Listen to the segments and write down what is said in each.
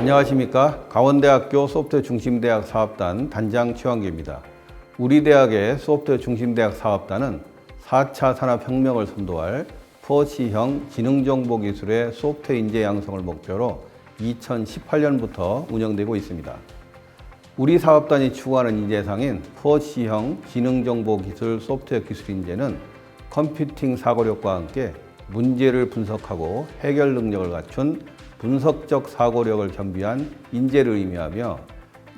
안녕하십니까. 강원대학교 소프트웨어 중심대학 사업단 단장 최환기입니다. 우리 대학의 소프트웨어 중심대학 사업단은 4차 산업혁명을 선도할 포시형 지능정보기술의 소프트웨어 인재 양성을 목표로 2018년부터 운영되고 있습니다. 우리 사업단이 추구하는 인재상인 포시형 지능정보기술 소프트웨어 기술 인재는 컴퓨팅 사고력과 함께 문제를 분석하고 해결 능력을 갖춘 분석적 사고력을 겸비한 인재를 의미하며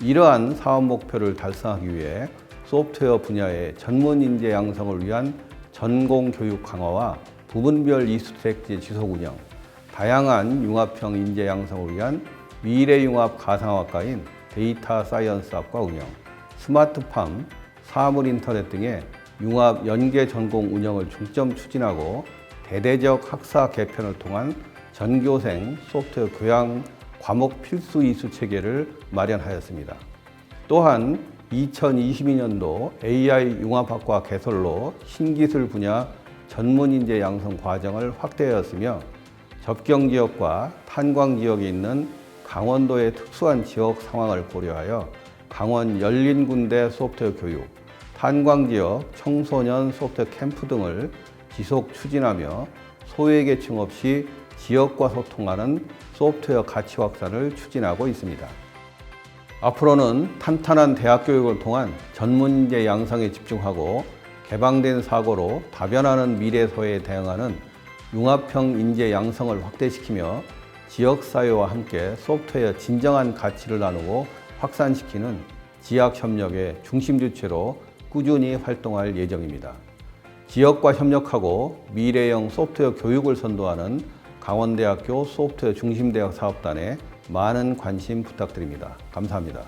이러한 사업 목표를 달성하기 위해 소프트웨어 분야의 전문 인재 양성을 위한 전공 교육 강화와 부분별 이수택지 지속 운영, 다양한 융합형 인재 양성을 위한 미래 융합 가상학과인 데이터 사이언스학과 운영, 스마트팜, 사물 인터넷 등의 융합 연계 전공 운영을 중점 추진하고 대대적 학사 개편을 통한 전교생 소프트웨어 교양 과목 필수 이수 체계를 마련하였습니다. 또한 2022년도 AI 융합학과 개설로 신기술 분야 전문 인재 양성 과정을 확대하였으며 접경 지역과 탄광 지역에 있는 강원도의 특수한 지역 상황을 고려하여 강원 열린 군대 소프트웨어 교육, 탄광 지역 청소년 소프트웨어 캠프 등을 지속 추진하며 소외계층 없이 지역과 소통하는 소프트웨어 가치 확산을 추진하고 있습니다. 앞으로는 탄탄한 대학 교육을 통한 전문 인재 양성에 집중하고 개방된 사고로 다변하는 미래 사회에 대응하는 융합형 인재 양성을 확대시키며 지역 사회와 함께 소프트웨어 진정한 가치를 나누고 확산시키는 지학 협력의 중심 주체로 꾸준히 활동할 예정입니다. 지역과 협력하고 미래형 소프트웨어 교육을 선도하는 강원대학교 소프트웨어 중심대학 사업단에 많은 관심 부탁드립니다. 감사합니다.